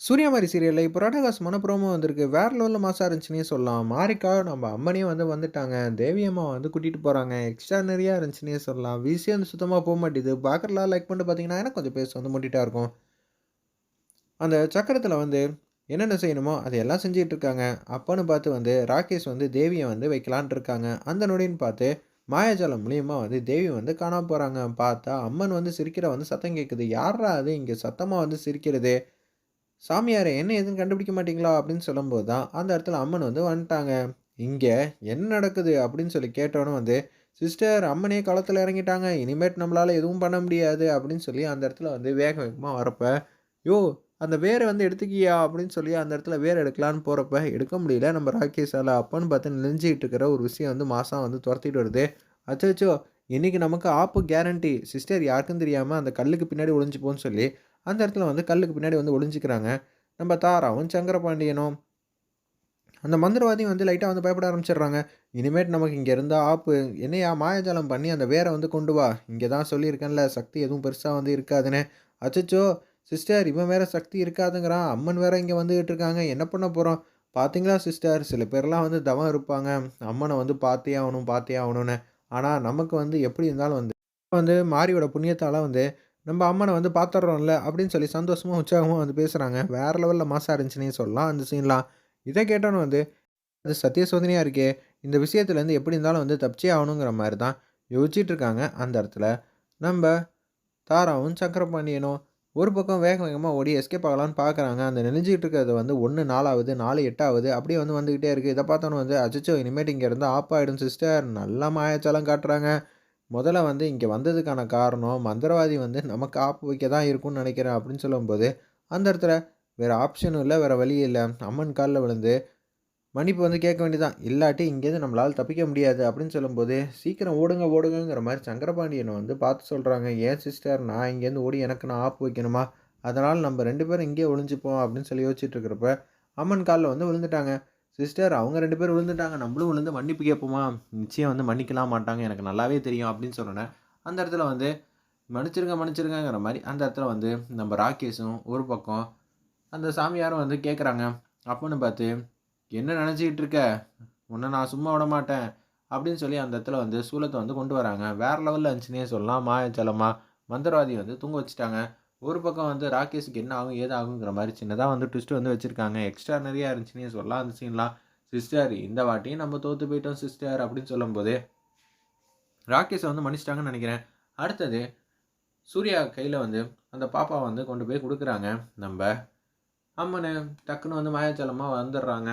சூரியமாரி சீரியலில் இப்போ அட்டகாசமான ப்ரோமோ வந்திருக்கு. வேற லெவலில் மாசாக இருந்துச்சுன்னே சொல்லலாம். மாரிக்கா நம்ம அம்மனே வந்து வந்துட்டாங்க. தேவியம்மா வந்து கூட்டிகிட்டு போகிறாங்க எக்ஸ்ட்ரானரியா இருந்துச்சுன்னே சொல்லலாம். விசி வந்து சுத்தமாக போக மாட்டேது. பார்க்குறலாம் லைக் பண்ணிட்டு பார்த்தீங்கன்னா, எனக்கு கொஞ்சம் பேச வந்து முட்டிட்டா இருக்கும். அந்த சக்கரத்தில் வந்து என்னென்ன செய்யணுமோ, அதை எல்லாம் செஞ்சுட்டு இருக்காங்க. அப்போன்னு பார்த்து வந்து ராகேஷ் வந்து தேவியை வந்து வைக்கலான் இருக்காங்க. அந்த நொடின்னு பார்த்து மாயாஜாலம் மூலியமாக வந்து தேவி வந்து காணாமல் போகிறாங்க பார்த்தா அம்மன் வந்து சிரிக்கிற வந்து சத்தம் கேட்குது. யாரா அது இங்கே சத்தமாக வந்து சிரிக்கிறது? சாமியாரே என்ன ஏதுன்னு கண்டுபிடிக்க மாட்டீங்களா? அப்படின்னு சொல்லும்போது தான், அந்த இடத்துல அம்மன் வந்து வந்துட்டாங்க. இங்கே என்ன நடக்குது? அப்படின்னு சொல்லி கேட்டோன்னு வந்து, சிஸ்டர் அம்மனே களத்தில் இறங்கிட்டாங்க. இனிமேட் நம்மளால் எதுவும் பண்ண முடியாது அப்படின்னு சொல்லி அந்த இடத்துல வந்து வேக வேகமாக வரப்ப, யோ அந்த வேரை வந்து எடுத்துக்கியா? அப்படின்னு சொல்லி அந்த இடத்துல வேர் எடுக்கலான்னு போகிறப்ப எடுக்க முடியல நம்ம ராகேஷால் அப்பன்னு பார்த்து நெஞ்சிக்கிட்டு இருக்கிற ஒரு விஷயம் வந்து மாதம் வந்து துரத்திட்டு வருது. அச்சோ இன்றைக்கி நமக்கு ஆப்பு கேரண்டி. சிஸ்டர் யாருக்கும் தெரியாமல் அந்த கல்லுக்கு பின்னாடி ஒளிஞ்சுப்போன்னு சொல்லி, அந்த இடத்துல வந்து கல்லுக்கு பின்னாடி வந்து ஒளிஞ்சிக்கிறாங்க நம்ம தாராவும், சங்கரபாண்டியனும். அந்த மந்திரவாதியும் வந்து லைட்டாக வந்து பயப்பட ஆரம்பிச்சிடுறாங்க இனிமேட் நமக்கு இங்கே இருந்தால் ஆப்பு. என்னையா மாயாஜாலம் பண்ணி அந்த வேரை வந்து கொண்டு வா. இங்கே தான் சொல்லியிருக்கேன்ல, சக்தி எதுவும் பெருசாக வந்து இருக்காதுன்னு. அச்சச்சோ! சிஸ்டர் இவன் வேறு சக்தி இருக்காதுங்கிறான். அம்மன் வேற இங்கே வந்துகிட்டு இருக்காங்க. என்ன பண்ண போகிறோம் பார்த்தீங்களா சிஸ்டர், சில பேர்லாம் வந்து தவம் இருப்பாங்க. அம்மனை வந்து பார்த்தே ஆகணும் பார்த்தே ஆகணும்னு ஆனால் நமக்கு வந்து எப்படி இருந்தாலும் வந்து வந்து மாரியோட புண்ணியத்தால் வந்து நம்ம அம்மனை வந்து பார்த்துட்றோம்ல அப்படின்னு சொல்லி சந்தோஷமாக உற்சாகமாக வந்து பேசுகிறாங்க வேறு லெவலில் மாசாக இருந்துச்சுன்னே சொல்லலாம் அந்த சீன்லாம். இதை கேட்டோன்னு வந்து, அது சத்திய சோதனையாக இருக்கே! இந்த விஷயத்துலேருந்து எப்படி இருந்தாலும் வந்து தப்பிச்சே ஆகணுங்கிற மாதிரி தான் யோசிச்சுட்டு இருக்காங்க அந்த இடத்துல. நம்ம தாராவும், சக்கரபாண்டியனும் ஒரு பக்கம் வேக வேகமாக ஓடி எஸ்கேப் ஆகலான்னு பார்க்குறாங்க. அந்த நெனைஞ்சிக்கிட்டு இருக்கிறது வந்து ஒன்று நாலாவது நாலு எட்டாவது அப்படியே வந்து வந்துக்கிட்டே இருக்குது இதை பார்த்தோன்னு வந்து, அச்சச்சோ! இனிமேட்டு இங்க ஆப் ஆகிடும் சிஸ்டர். நல்லா மாயாச்சாலம் காட்டுறாங்க. முதல்ல வந்து இங்கே வந்ததுக்கான காரணம், மந்திரவாதி வந்து நமக்கு ஆப்பு வைக்க தான் இருக்கும்னு நினைக்கிறேன் அப்படின்னு சொல்லும்போது, அந்த இடத்துல வேறு ஆப்ஷனும் இல்லை வேறு வழி இல்லை அம்மன் காலில் விழுந்து மன்னிப்பு வந்து கேட்க வேண்டியதான் இல்லாட்டி இங்கேருந்து நம்மளால் தப்பிக்க முடியாது அப்படின்னு சொல்லும்போது, சீக்கிரம் ஓடுங்க, ஓடுங்கிற மாதிரி சங்கரபாண்டியனை வந்து பார்த்து சொல்கிறாங்க ஏன் சிஸ்டர் நான் இங்கேருந்து ஓடி எனக்கு நான் ஆப்பு வைக்கணுமா? அதனால் நம்ம ரெண்டு பேரும் இங்கேயே ஒளிஞ்சுப்போம் அப்படின்னு சொல்லி யோசிச்சுட்டு இருக்கிறப்ப, அம்மன் காலில் வந்து விழுந்துட்டாங்க. சிஸ்டர் அவங்க ரெண்டு பேரும் விழுந்துட்டாங்க. நம்மளும் விழுந்து மன்னிப்பு கேட்போமா? நிச்சயம் வந்து மன்னிக்கலாம் மாட்டாங்க. எனக்கு நல்லாவே தெரியும் அப்படின்னு சொன்னோனே, அந்த இடத்துல வந்து மன்னிச்சிருங்க, மன்னிச்சிருங்கங்கிற மாதிரி அந்த இடத்துல வந்து நம்ம ராகேஷும் ஒரு பக்கம் அந்த சாமியாரும் வந்து கேட்குறாங்க. அப்போன்னு பார்த்து, "என்ன நினச்சிக்கிட்டு இருக்க? உன்னை நான் சும்மா விடமாட்டேன்." அப்படின்னு சொல்லி அந்த இடத்துல வந்து சூலத்தை வந்து கொண்டு வராங்க. வேறு லெவலில் இருந்துச்சுன்னே சொல்லலாம். மாயச்சலமாக மந்திரவாதி வந்து தூங்க வச்சுட்டாங்க. ஒரு பக்கம் வந்து ராகேஷுக்கு என்ன ஆகும்? ஏதாகுங்கிற மாதிரி சின்னதாக வந்து ட்விஸ்ட்டு வந்து வச்சுருக்காங்க எக்ஸ்ட்ரா நிறையா இருந்துச்சுன்னே சொல்லலாம் அந்த சீன்லாம். சிஸ்டர் இந்த வாட்டியும் நம்ம தோற்று போயிட்டோம் சிஸ்டர் அப்படின்னு சொல்லும்போது, ராகேஷை வந்து மன்னிச்சிட்டாங்கன்னு நினைக்கிறேன் அடுத்தது சூர்யா கையில் வந்து அந்த பாப்பா வந்து கொண்டு போய் கொடுக்குறாங்க நம்ம அம்மனு டக்குன்னு வந்து மாயாச்சலமாக வந்துடுறாங்க.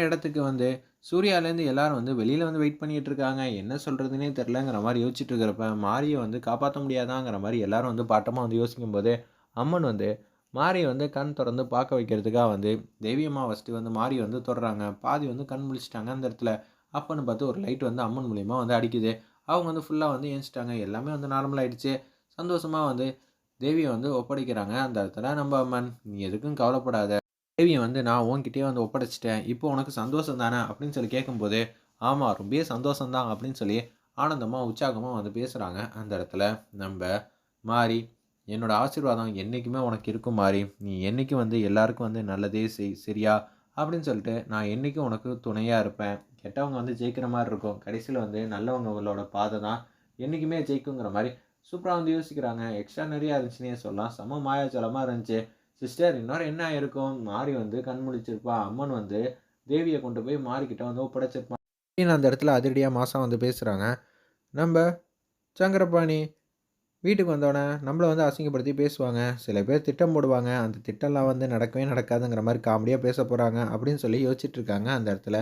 இடத்துக்கு வந்து சூர்யாலேருந்து எல்லாரும் வந்து வெளியில் வந்து வெயிட் பண்ணிட்டு இருக்காங்க. என்ன சொல்கிறதுனே தெரிலங்கிற மாதிரி யோசிச்சுட்டு இருக்கிறப்ப, மாரியை வந்து காப்பாற்ற முடியாதாங்கிற மாதிரி எல்லாரும் வந்து பாட்டமாக வந்து யோசிக்கும் போது அம்மன் வந்து மாரியை வந்து கண் தொறந்து பார்க்க வைக்கிறதுக்காக வந்து தெய்வியம்மா அம்மா வந்து மாரிய வந்து தொடுறாங்க. பாதி வந்து கண் முழிச்சிட்டாங்க அந்த இடத்துல. அப்பன்னு பார்த்து ஒரு லைட் வந்து அம்மன் மூலியமாக வந்து அடிக்குது. அவங்க வந்து ஃபுல்லாக வந்து ஏஞ்சிட்டாங்க எல்லாமே வந்து நார்மல் ஆயிடுச்சு. சந்தோஷமாக வந்து தேவியை வந்து ஒப்படைக்கிறாங்க அந்த இடத்துல நம்ம அம்மன். "நீ எதுக்கும் கவலைப்படாத. தேவியை வந்து நான் உன்கிட்டயே வந்து ஒப்படைச்சிட்டேன் இப்போ உனக்கு சந்தோஷம் தானே?" அப்படின்னு சொல்லி கேட்கும்போது, ஆமாம் ரொம்பவே சந்தோஷம் தான்." அப்படின்னு சொல்லி ஆனந்தமாக உற்சாகமாக வந்து பேசுகிறாங்க அந்த இடத்துல நம்ம மாறி என்னோடய ஆசீர்வாதம் என்றைக்குமே உனக்கு இருக்கும் மாதிரி நீ என்னைக்கும் வந்து எல்லாருக்கும் வந்து நல்லதே செய். சரியா?" அப்படின்னு சொல்லிட்டு, "நான் என்றைக்கும் உனக்கு துணையாக இருப்பேன். கெட்டவங்க வந்து ஜெயிக்கிற மாதிரி இருக்கும். கடைசியில் வந்து நல்லவங்களோட பாதை தான் என்னைக்குமே ஜெயிக்குங்கிற" மாதிரி சூப்பராக வந்து யோசிக்கிறாங்க. எக்ஸ்ட்ரா நிறையா இருந்துச்சுன்னே சொல்லலாம். செம மாயாச்சலமாக இருந்துச்சு. சிஸ்டர் இன்னொரு என்ன ஆயிருக்கும்? மாறி வந்து கண் முழிச்சிருப்பா. அம்மன் வந்து தேவியை கொண்டு போய் மாறிக்கிட்ட வந்து ஒப்படைச்சிருப்பான் அப்படின்னு அந்த இடத்துல அதிரடியாக மாதம் வந்து பேசுகிறாங்க நம்ம சங்கரபாணி வீட்டுக்கு வந்தோடனே நம்மள வந்து அசிங்கப்படுத்தி பேசுவாங்க. சில பேர் திட்டம் போடுவாங்க. அந்த திட்டம்லாம் வந்து நடக்கவே நடக்காதுங்கிற மாதிரி காமெடியாக பேச போகிறாங்க அப்படின்னு சொல்லி யோசிச்சுட்டு இருக்காங்க அந்த இடத்துல.